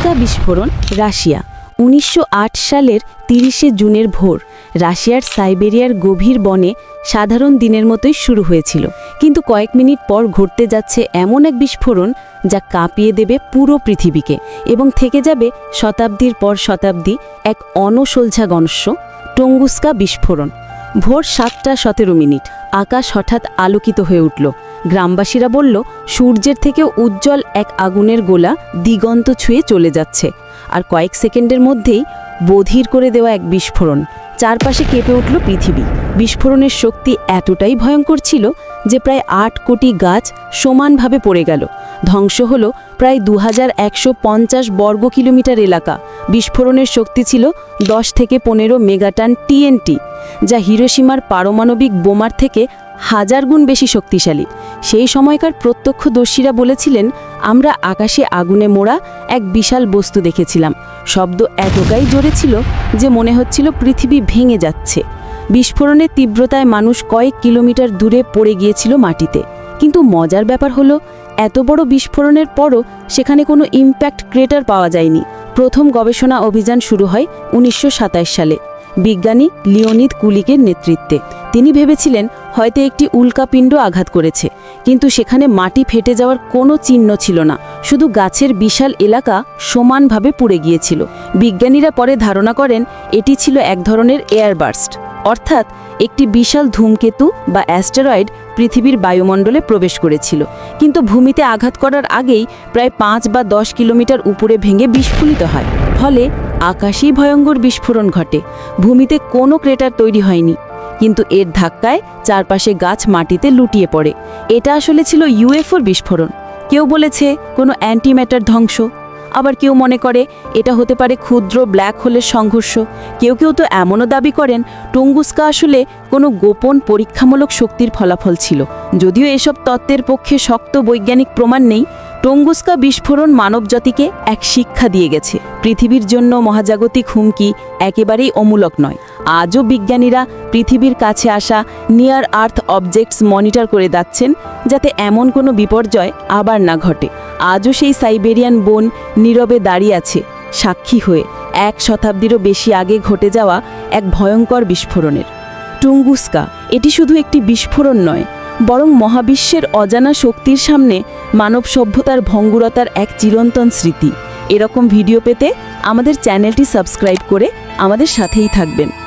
Tunguska বিস্ফোরণ, Russia. উনিশশো আট সালের তিরিশে জুনের ভোর, রাশিয়ার সাইবেরিয়ার গভীর বনে সাধারণ দিনের মতোই শুরু হয়েছিল। কিন্তু কয়েক মিনিট পর ঘটতে যাচ্ছে এমন এক বিস্ফোরণ যা কাঁপিয়ে দেবে পুরো পৃথিবীকে এবং থেকে যাবে শতাব্দীর পর শতাব্দী এক অনসোলঝা গণস্য টঙ্গুস্কা বিস্ফোরণ। ভোর সাতটা সতেরো মিনিট, আকাশ হঠাৎ আলোকিত হয়ে উঠল। গ্রামবাসীরা বলল, সূর্যের থেকে উজ্জ্বল এক আগুনের গোলা দিগন্ত ছুঁয়ে চলে যাচ্ছে। আর কয়েক সেকেন্ডের মধ্যেই বধির করে দেওয়া এক বিস্ফোরণ। চারপাশে কেঁপে উঠল পৃথিবী। বিস্ফোরণের শক্তি এতটাই ভয়ঙ্কর ছিল যে প্রায় আট কোটি গাছ সমানভাবে পড়ে গেল। ধ্বংস হল প্রায় দু হাজার একশো পঞ্চাশ বর্গ কিলোমিটার এলাকা। বিস্ফোরণের শক্তি ছিল দশ থেকে পনেরো মেগাটান টিএনটি, যা হিরোসীমার পারমাণবিক বোমার থেকে হাজার গুণ বেশি শক্তিশালী। সেই সময়কার প্রত্যক্ষদর্শীরা বলেছিলেন, আমরা আকাশে আগুনে মোড়া এক বিশাল বস্তু দেখেছিলাম। শব্দ এতটাই জোরে ছিল যে মনে হচ্ছিল পৃথিবী ভেঙে যাচ্ছে। বিস্ফোরণের তীব্রতায় মানুষ কয়েক কিলোমিটার দূরে পড়ে গিয়েছিল মাটিতে। কিন্তু মজার ব্যাপার হলো, এত বড় বিস্ফোরণের পরও সেখানে কোনো ইম্প্যাক্ট ক্রেটার পাওয়া যায়নি। প্রথম গবেষণা অভিযান শুরু হয় উনিশশো সাতাশ সালে। বিজ্ঞানী লিওনিদ কুলিকের নেতৃত্বে। তিনি ভেবেছিলেন, হয়তো একটি উল্কাপিণ্ড আঘাত করেছে, কিন্তু সেখানে মাটি ফেটে যাওয়ার কোনো চিহ্ন ছিল না, শুধু গাছের বিশাল এলাকা সমানভাবে পুড়ে গিয়েছিল। বিজ্ঞানীরা পরে ধারণা করেন, এটি ছিল এক ধরনের এয়ারবার্স্ট অর্থাৎ একটি বিশাল ধূমকেতু বা অ্যাস্টেরয়েড পৃথিবীর বায়ুমণ্ডলে প্রবেশ করেছিল, কিন্তু ভূমিতে আঘাত করার আগেই প্রায় পাঁচ বা দশ কিলোমিটার উপরে ভেঙে বিস্ফোরিত হয়। ফলে আকাশেই ভয়ঙ্কর বিস্ফোরণ ঘটে। ভূমিতে কোনো ক্রেটার তৈরি হয়নি। কিন্তু এর ধাক্কায় চারপাশে গাছ মাটিতে লুটিয়ে পড়ে। এটা আসলে ছিল ইউএফওর বিস্ফোরণ। কেউ বলেছে কোনো অ্যান্টিম্যাটার ধ্বংস। আবার কেউ মনে করে এটা হতে পারে ক্ষুদ্র ব্ল্যাক হোলের সংঘর্ষ। কেউ কেউ তো এমনও দাবি করেন, টুঙ্গুস্কা আসলে কোনো গোপন পরীক্ষামূলক শক্তির ফলাফল ছিল। যদিও এসব তত্ত্বের পক্ষে শক্ত বৈজ্ঞানিক প্রমাণ নেই টঙ্গুস্কা বিস্ফোরণ মানবজাতিকে এক শিক্ষা দিয়ে গেছে। পৃথিবীর জন্য মহাজাগতিক হুমকি একেবারেই অমূলক নয়। আজও বিজ্ঞানীরা পৃথিবীর কাছে আসা নিয়ার আর্থ অবজেক্টস মনিটর করে যাচ্ছেন যাতে এমন কোনো বিপর্যয় আবার না ঘটে। আজও সেই সাইবেরিয়ান বন নীরবে দাঁড়িয়ে আছে, সাক্ষী হয়ে। এক শতাব্দীরও বেশি আগে ঘটে যাওয়া এক ভয়ঙ্কর বিস্ফোরণের। টুঙ্গুস্কা, এটি শুধু একটি বিস্ফোরণ নয়, বরং মহাবিশ্বের অজানা শক্তির সামনে মানব সভ্যতার ভঙ্গুরতার এক চিরন্তন স্মৃতি। এরকম ভিডিও পেতে আমাদের চ্যানেলটি সাবস্ক্রাইব করে আমাদের সাথেই থাকবেন।